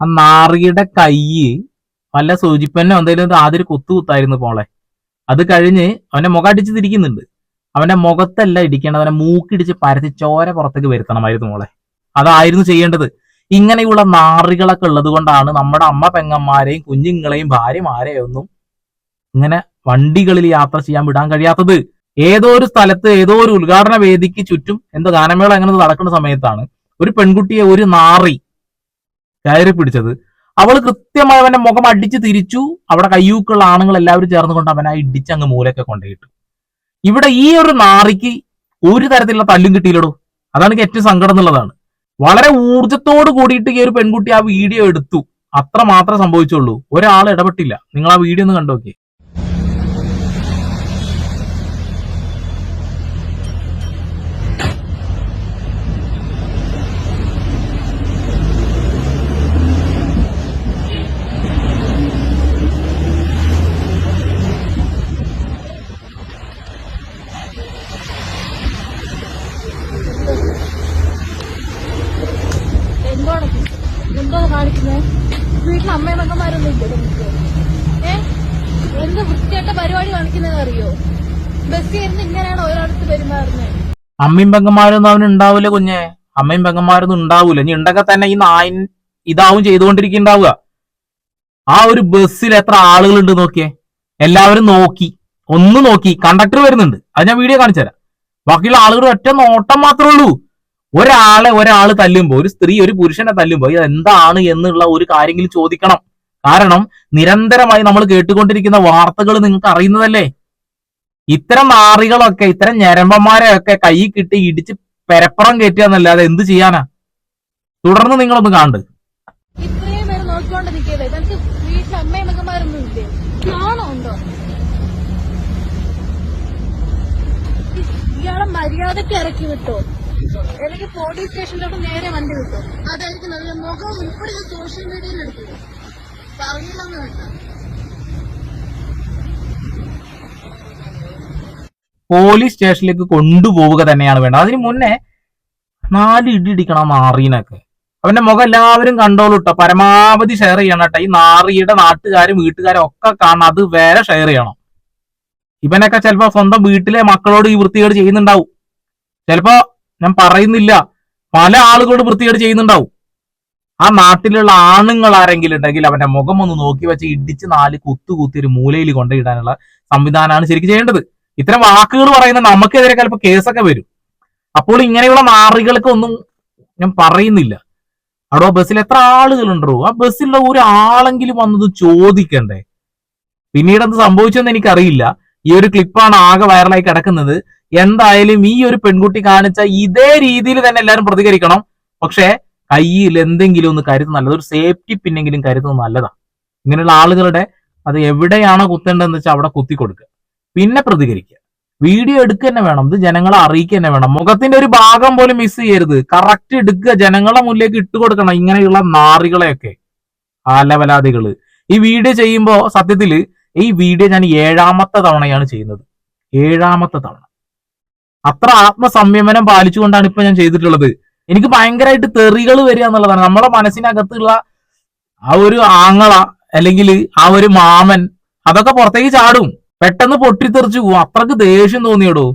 ആ നാറിയുടെ കൈ വല്ല സൂചിപ്പന്നോ എന്തെങ്കിലും ആദ്യം കുത്തു കുത്തായിരുന്നു പോളെ അത് കഴിഞ്ഞ് അവന്റെ മുഖം അടിച്ച് തിരിക്കുന്നുണ്ട്. അവന്റെ മുഖത്തല്ല ഇടിക്കേണ്ടത്. അവനെ മൂക്കിടിച്ച് പരത്തി ചോര പുറത്തേക്ക് വരുത്തണമായിരുന്നു മോളെ. അതായിരുന്നു ചെയ്യേണ്ടത്. ഇങ്ങനെയുള്ള നാറികളൊക്കെ ഉള്ളത് കൊണ്ടാണ് നമ്മുടെ അമ്മ പെങ്ങന്മാരെയും കുഞ്ഞുങ്ങളെയും ഭാര്യമാരെയും ഒന്നും ഇങ്ങനെ വണ്ടികളിൽ യാത്ര ചെയ്യാൻ വിടാൻ കഴിയാത്തത്. ഏതോ ഒരു സ്ഥലത്ത് ഏതോ ഒരു ഉദ്ഘാടന വേദിക്ക് ചുറ്റും എന്തോ ഗാനമേള അങ്ങനെ നടക്കുന്ന സമയത്താണ് ഒരു പെൺകുട്ടിയെ ഒരു നാറി കയറി പിടിച്ചത്. അവൾ കൃത്യമായി അവന്റെ മുഖം അടിച്ച് തിരിച്ചു. അവിടെ കയ്യൂക്കുള്ള ആണുങ്ങൾ എല്ലാവരും ചേർന്നുകൊണ്ട് അവനെ ഇടിച്ച് അങ്ങ് മൂലൊക്കെ കൊണ്ടുപോയിട്ടു. ഇവിടെ ഈ ഒരു നാറിക്ക് ഒരു തരത്തിലുള്ള തല്ലും കിട്ടിയില്ലടോ. അതാണ് എനിക്ക് ഏറ്റവും സങ്കടം എന്നുള്ളതാണ്. വളരെ ഊർജത്തോട് കൂടിയിട്ട് ഈ ഒരു പെൺകുട്ടി ആ വീഡിയോ എടുത്തു. അത്ര മാത്രമേ സംഭവിച്ചുള്ളൂ. ഒരാൾ ഇടപെട്ടില്ല. നിങ്ങൾ ആ വീഡിയോ ഒന്ന് കണ്ടു എന്തോടെ എന്തോന്ന് കാണിക്കുന്നത് വീട്ടിൽ ഇല്ലേ നമുക്ക് ഏ? എന്ത് വൃത്തിയായിട്ട പരിപാടി കാണിക്കുന്നത് അറിയോ? ബസ് ഇരുന്ന് ഇങ്ങനെയാണ് ഓരോരുത്തർ പെരുമാറുന്നത്. അമ്മയും പെങ്ങന്മാരൊന്നും അവന് ഉണ്ടാവില്ല കുഞ്ഞെ. അമ്മയും പെങ്ങന്മാരൊന്നും ഉണ്ടാവൂല. ഇനി ഉണ്ടൊക്കെ തന്നെ ഈ നായൻ ഇതാവും ചെയ്തുകൊണ്ടിരിക്കുന്നുണ്ടാവുക. ആ ഒരു ബസ്സിൽ എത്ര ആളുകൾ ഉണ്ട് നോക്കിയേ. എല്ലാവരും നോക്കി. ഒന്ന് നോക്കി. കണ്ടക്ടർ വരുന്നുണ്ട്. അത് ഞാൻ വീഡിയോ കാണിച്ചുതരാം ബാക്കിയുള്ള ആളുകൾ ഒറ്റ നോട്ടം മാത്രമേ ഉള്ളൂ. ഒരാളെ ഒരാൾ തല്ലുമ്പോ ഒരു സ്ത്രീ ഒരു പുരുഷനെ തല്ലുമ്പോ ഇത് എന്താണ് എന്നുള്ള ഒരു കാര്യമെങ്കിലും ചോദിക്കണം. കാരണം നിരന്തരമായി നമ്മൾ കേട്ടുകൊണ്ടിരിക്കുന്ന വാർത്തകൾ നിങ്ങൾക്ക് അറിയുന്നതല്ലേ? ഇത്തരം നാറികളൊക്കെ ഇത്തരം ഞരമ്പന്മാരെ ഒക്കെ കൈ കിട്ടി ഇടിച്ച് പെരപ്പുറം കയറ്റുക എന്നല്ലാതെ എന്ത് ചെയ്യാനാ? തുടർന്ന് നിങ്ങളൊന്ന് കാണണ്ട്. ഇത്രയും പേര് നോക്കിക്കൊണ്ട് നിൽക്കല്ലേ നമുക്ക് വീട്ടിൽ അമ്മയും മകന്മാരൊന്നും ഇല്ലേ? നാണോ ഉണ്ടോ? ഇയാളെ മര്യാദയ്ക്ക് ഇറക്കി വിട്ടോ? അല്ലെങ്കിൽ പോലീസ് സ്റ്റേഷനിലോട്ട് നേരെ വണ്ടി വിട്ടോ? അതായിരിക്കും നല്ല മുഖം. ഉൾപ്പെടെ സോഷ്യൽ മീഡിയയിൽ വേണ്ട പോലീസ് സ്റ്റേഷനിലേക്ക് കൊണ്ടുപോവുക തന്നെയാണ് വേണ്ടത്. അതിന് മുന്നേ നാല് ഇടി ഇടിക്കണം നാറീനൊക്കെ. അവന്റെ മുഖം എല്ലാവരും കണ്ടോളൂ കേട്ടോ പരമാവധി ഷെയർ ചെയ്യണം കേട്ടോ. ഈ നാറിയുടെ നാട്ടുകാരും വീട്ടുകാരും ഒക്കെ കാണണം. അത് വേറെ ഷെയർ ചെയ്യണം. ഇവനൊക്കെ ചിലപ്പോ സ്വന്തം വീട്ടിലെ മക്കളോട് ഈ വൃത്തികേട് ചെയ്യുന്നുണ്ടാവും. ചിലപ്പോ ഞാൻ പറയുന്നില്ല. പല ആളുകളോട് വൃത്തികേട് ചെയ്യുന്നുണ്ടാവും. ആ നാട്ടിലുള്ള ആണുങ്ങൾ ആരെങ്കിലും ഉണ്ടെങ്കിൽ അവന്റെ മുഖം ഒന്ന് നോക്കി വെച്ച് ഇടിച്ച് നാല് കുത്തു കുത്തി ഒരു മൂലയിൽ കൊണ്ടിടാനുള്ള സംവിധാനമാണ് ശരിക്കും ചെയ്യേണ്ടത്. ഇത്തരം വാക്കുകൾ പറയുന്ന നമുക്കെതിരെ ചിലപ്പോൾ കേസൊക്കെ വരും. അപ്പോൾ ഇങ്ങനെയുള്ള നാറികൾക്ക് ഒന്നും ഞാൻ പറയുന്നില്ല. അവിടെ ബസ്സിൽ എത്ര ആളുകളുണ്ടോ? ആ ബസ്സിലുള്ള ഒരാളെങ്കിലും വന്നത് ചോദിക്കണ്ടേ? പിന്നീട് എന്ത് സംഭവിച്ചെന്ന് എനിക്കറിയില്ല. ഈ ഒരു ക്ലിപ്പാണ് ആകെ വൈറലായി കിടക്കുന്നത്. എന്തായാലും ഈ ഒരു പെൺകുട്ടി കാണിച്ച ഇതേ രീതിയിൽ തന്നെ എല്ലാവരും പ്രതികരിക്കണം. പക്ഷേ കയ്യിൽ എന്തെങ്കിലും ഒന്ന് കരുതുന്നത് നല്ലത് ഒരു സേഫ്റ്റി പിന്നെങ്കിലും കരുതുന്നത് നല്ലതാണ്. ഇങ്ങനെയുള്ള ആളുകളുടെ അത് എവിടെയാണോ കുത്തേണ്ടതെന്ന് വെച്ചാൽ അവിടെ കുത്തി കൊടുക്കുക. പിന്നെ പ്രതികരിക്കുക. വീഡിയോ എടുക്കുക തന്നെ വേണം. ഇത് ജനങ്ങളെ അറിയിക്കുക തന്നെ വേണം. മുഖത്തിന്റെ ഒരു ഭാഗം പോലും മിസ് ചെയ്യരുത്. കറക്റ്റ് എടുക്കുക. ജനങ്ങളെ മുന്നിലേക്ക് ഇട്ട് കൊടുക്കണം. ഇങ്ങനെയുള്ള നാറികളെയൊക്കെ. ആലവലാദികൾ ഈ വീഡിയോ ചെയ്യുമ്പോൾ സത്യത്തിൽ ഈ വീഡിയോ ഞാൻ ഏഴാമത്തെ തവണയാണ് ചെയ്യുന്നത്. ഏഴാമത്തെ തവണ. അത്ര ആത്മസംയമനം പാലിച്ചുകൊണ്ടാണ് ഇപ്പൊ ഞാൻ ചെയ്തിട്ടുള്ളത്. എനിക്ക് ഭയങ്കരമായിട്ട് തെറികൾ വരിക എന്നുള്ളതാണ്. നമ്മളെ മനസ്സിനകത്തുള്ള ആ ഒരു ആങ്ങള അല്ലെങ്കിൽ ആ ഒരു മാമൻ അതൊക്കെ പുറത്തേക്ക് ചാടും. പെട്ടെന്ന് പൊട്ടിത്തെറിച്ചു പോകും അത്രയ്ക്ക് ദേഷ്യം തോന്നിയടോ.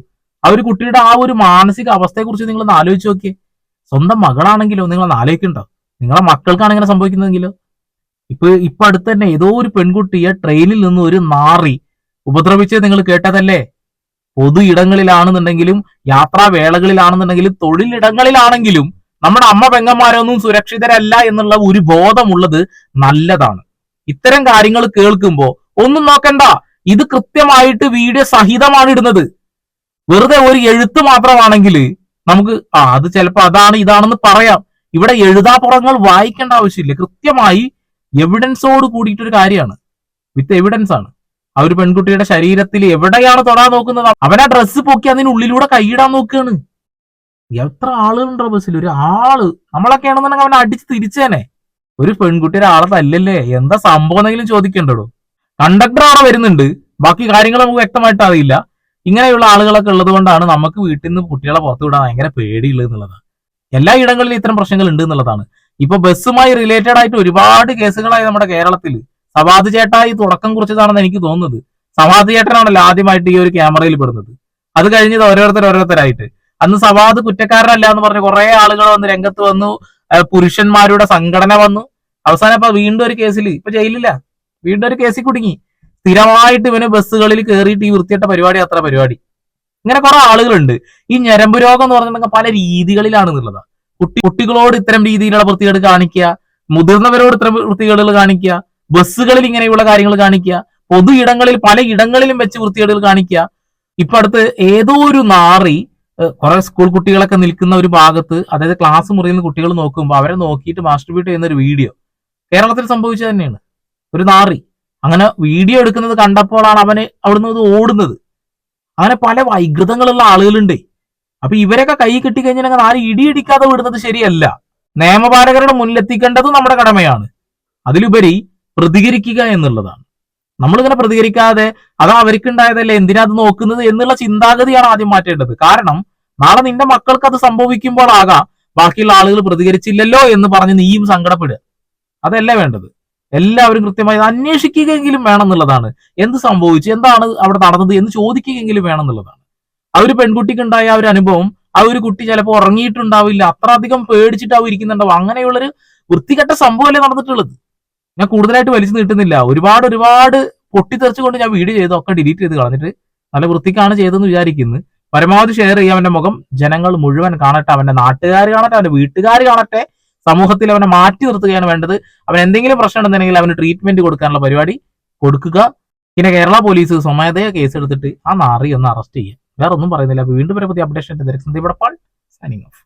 ആ ഒരു കുട്ടിയുടെ ആ ഒരു മാനസിക അവസ്ഥയെ കുറിച്ച് നിങ്ങൾ ഒന്ന് ആലോചിച്ച് നോക്കിയേ. സ്വന്തം മകളാണെങ്കിലോ നിങ്ങൾ ആലോചിക്കണ്ടോ? നിങ്ങളെ മക്കൾക്കാണ് ഇങ്ങനെ സംഭവിക്കുന്നതെങ്കിലോ? ഇപ്പൊ ഇപ്പൊ അടുത്ത് തന്നെ ഏതോ ഒരു പെൺകുട്ടിയെ ട്രെയിനിൽ നിന്ന് ഒരു നാറി ഉപദ്രവിച്ചേ നിങ്ങൾ കേട്ടതല്ലേ? പൊതു ഇടങ്ങളിലാണെന്നുണ്ടെങ്കിലും യാത്രാ വേളകളിലാണെന്നുണ്ടെങ്കിലും തൊഴിലിടങ്ങളിലാണെങ്കിലും നമ്മുടെ അമ്മ പെങ്ങന്മാരൊന്നും സുരക്ഷിതരല്ല എന്നുള്ള ഒരു ബോധമുള്ളത് നല്ലതാണ്. ഇത്തരം കാര്യങ്ങൾ കേൾക്കുമ്പോൾ ഒന്നും നോക്കണ്ട. ഇത് കൃത്യമായിട്ട് വീഡിയോ സഹിതമാണ് ഇടുന്നത്. വെറുതെ ഒരു എഴുത്ത് മാത്രമാണെങ്കിൽ നമുക്ക് ആ അത് ചിലപ്പോൾ അതാണ് ഇതാണെന്ന് പറയാം. ഇവിടെ എഴുതാപ്പുറങ്ങൾ വായിക്കേണ്ട ആവശ്യമില്ല. കൃത്യമായി എവിഡൻസോട് കൂടിയിട്ടൊരു കാര്യമാണ്. വിത്ത് എവിഡൻസ് ആണ്. ആ ഒരു പെൺകുട്ടിയുടെ ശരീരത്തിൽ എവിടെയാണ് തൊടാൻ നോക്കുന്നത്? അവനാ ഡ്രസ്സ് പൊക്കി അതിനുള്ളിലൂടെ കൈയിടാൻ നോക്കുകയാണ് എത്ര ആളുകളുണ്ടോ ബസ്സിൽ ഒരു ആൾ നമ്മളൊക്കെ ആണെന്നുണ്ടെങ്കിൽ അവനെ അടിച്ച് തിരിച്ചേനെ. ഒരു പെൺകുട്ടി ഒരാളെ തല്ലല്ലേ? എന്താ സംഭവം എന്നെങ്കിലും ചോദിക്കണ്ടോ കണ്ടക്ടർ അവിടെ വരുന്നുണ്ട്. ബാക്കി കാര്യങ്ങൾ നമുക്ക് വ്യക്തമായിട്ട് അറിയില്ല. ഇങ്ങനെയുള്ള ആളുകളൊക്കെ ഉള്ളത് കൊണ്ടാണ് നമുക്ക് വീട്ടിൽ നിന്ന് കുട്ടികളെ പുറത്തു വിടാൻ ഭയങ്കര പേടിയുള്ളത് എന്നുള്ളതാണ് എല്ലാ ഇടങ്ങളിലും ഇത്തരം പ്രശ്നങ്ങൾ ഉണ്ട് എന്നുള്ളതാണ്. ഇപ്പൊ ബസ്സുമായി റിലേറ്റഡ് ആയിട്ട് ഒരുപാട് കേസുകളായി നമ്മുടെ കേരളത്തിൽ. സവാദ് ചേട്ടായി തുടക്കം കുറിച്ചതാണെന്ന് എനിക്ക് തോന്നുന്നത്. സവാദ് ചേട്ടനാണല്ലോ ആദ്യമായിട്ട് ഈ ഒരു ക്യാമറയിൽ പെടുന്നത്. അത് കഴിഞ്ഞത് ഓരോരുത്തർ ഓരോരുത്തരായിട്ട്. അന്ന് സവാദ് കുറ്റക്കാരനല്ല എന്ന് പറഞ്ഞ് കുറെ ആളുകൾ വന്ന് രംഗത്ത് വന്നു. പുരുഷന്മാരുടെ സംഘടന വന്നു. അവസാനം ഇപ്പൊ വീണ്ടും ഒരു കേസിൽ ഇപ്പൊ ജയിലില്ല. വീണ്ടും ഒരു കേസിൽ കുടുങ്ങി. സ്ഥിരമായിട്ട് ഇവന് ബസ്സുകളിൽ കയറിയിട്ട് ഈ വൃത്തിയിട്ട പരിപാടി അത്ര പരിപാടി. ഇങ്ങനെ കുറെ ആളുകളുണ്ട്. ഈ ഞരമ്പ് രോഗം എന്ന് പറഞ്ഞിട്ടുണ്ടെങ്കിൽ പല രീതികളിലാണ് എന്നുള്ളത്. കുട്ടി കുട്ടികളോട് ഇത്തരം രീതിയിലുള്ള വൃത്തികേട് കാണിക്കുക. മുതിർന്നവരോട് ഇത്തരം വൃത്തികേടുകൾ കാണിക്കുക. ബസ്സുകളിൽ ഇങ്ങനെയുള്ള കാര്യങ്ങൾ കാണിക്കുക. പൊതു ഇടങ്ങളിൽ പല ഇടങ്ങളിലും വെച്ച് വൃത്തികേടുകൾ കാണിക്കുക. ഇപ്പൊ അടുത്ത് ഏതോ ഒരു നാറി കുറെ സ്കൂൾ കുട്ടികളൊക്കെ നിൽക്കുന്ന ഒരു ഭാഗത്ത് അതായത് ക്ലാസ് മുറിയിൽ നിന്ന് കുട്ടികൾ നോക്കുമ്പോൾ അവരെ നോക്കിയിട്ട് മാസ്റ്റർബീറ്റ് ചെയ്യുന്ന ഒരു വീഡിയോ കേരളത്തിൽ സംഭവിച്ചത് തന്നെയാണ്. ഒരു നാറി. അങ്ങനെ വീഡിയോ എടുക്കുന്നത് കണ്ടപ്പോഴാണ് അവന് അവിടുന്ന് ഓടുന്നത്. അങ്ങനെ പല വൈകൃതങ്ങളുള്ള ആളുകളുണ്ട്. അപ്പൊ ഇവരൊക്കെ കൈ കിട്ടിക്കഴിഞ്ഞാൽ ആരും ഇടിയിടിക്കാതെ വിടുന്നത് ശരിയല്ല. നിയമപാലകരുടെ മുന്നിലെത്തിക്കേണ്ടത് നമ്മുടെ കടമയാണ്. അതിലുപരി പ്രതികരിക്കുക എന്നുള്ളതാണ്. നമ്മളിങ്ങനെ പ്രതികരിക്കാതെ അത് അവർക്കുണ്ടായതല്ലേ എന്തിനാ അത് നോക്കുന്നത് എന്നുള്ള ചിന്താഗതിയാണ് ആദ്യം മാറ്റേണ്ടത്. കാരണം നാളെ നിന്റെ മക്കൾക്ക് അത് സംഭവിക്കുമ്പോഴാകാം ബാക്കിയുള്ള ആളുകൾ പ്രതികരിച്ചില്ലല്ലോ എന്ന് പറഞ്ഞ് നീയും സങ്കടപ്പെടുക. അതല്ല വേണ്ടത്? എല്ലാവരും കൃത്യമായി അന്വേഷിക്കുകയെങ്കിലും വേണം എന്നുള്ളതാണ് എന്ത് സംഭവിച്ചു? എന്താണ് അവിടെ നടന്നത് എന്ന് ചോദിക്കുകയെങ്കിലും വേണം എന്നുള്ളതാണ് ആ ഒരു പെൺകുട്ടിക്ക് ഉണ്ടായ ആ ഒരു അനുഭവം ആ ഒരു കുട്ടി ചിലപ്പോൾ ഉറങ്ങിയിട്ടുണ്ടാവില്ല അത്ര അധികം പേടിച്ചിട്ടാവും ഇരിക്കുന്നുണ്ടാവും അങ്ങനെയുള്ളൊരു വൃത്തികെട്ട സംഭവമല്ലേ നടന്നിട്ടുള്ളത്. ഞാൻ കൂടുതലായിട്ട് വലിച്ചു നീട്ടുന്നില്ല. ഒരുപാട് ഒരുപാട് പൊട്ടിത്തെറിച്ചുകൊണ്ട് ഞാൻ വീഡിയോ ചെയ്ത് ഒക്കെ ഡിലീറ്റ് ചെയ്ത് കളഞ്ഞിട്ട്. നല്ല വൃത്തിക്കാണ് ചെയ്തതെന്ന് വിചാരിക്കുന്നു. പരമാവധി ഷെയർ ചെയ്യാം അവന്റെ മുഖം. ജനങ്ങൾ മുഴുവൻ കാണട്ടെ അവന്റെ നാട്ടുകാർ കാണട്ടെ അവന്റെ വീട്ടുകാർ കാണട്ടെ. സമൂഹത്തിൽ അവനെ മാറ്റി നിർത്തുകയാണ് വേണ്ടത്. അവൻ എന്തെങ്കിലും പ്രശ്നം ഉണ്ടെന്നുണ്ടെങ്കിൽ അവന് ട്രീറ്റ്മെന്റ് കൊടുക്കാനുള്ള പരിപാടി കൊടുക്കുക. പിന്നെ കേരള പോലീസ് സ്വമേധയ കേസ് എടുത്തിട്ട് ആ നാറി ഒന്ന് അറസ്റ്റ് ചെയ്യുക. വേറെ ഒന്നും പറയുന്നില്ല. വീണ്ടും ഒരു പുതിയ അപ്ഡേഷൻ സന്ദീപ് സൈനിങ് ഓഫ്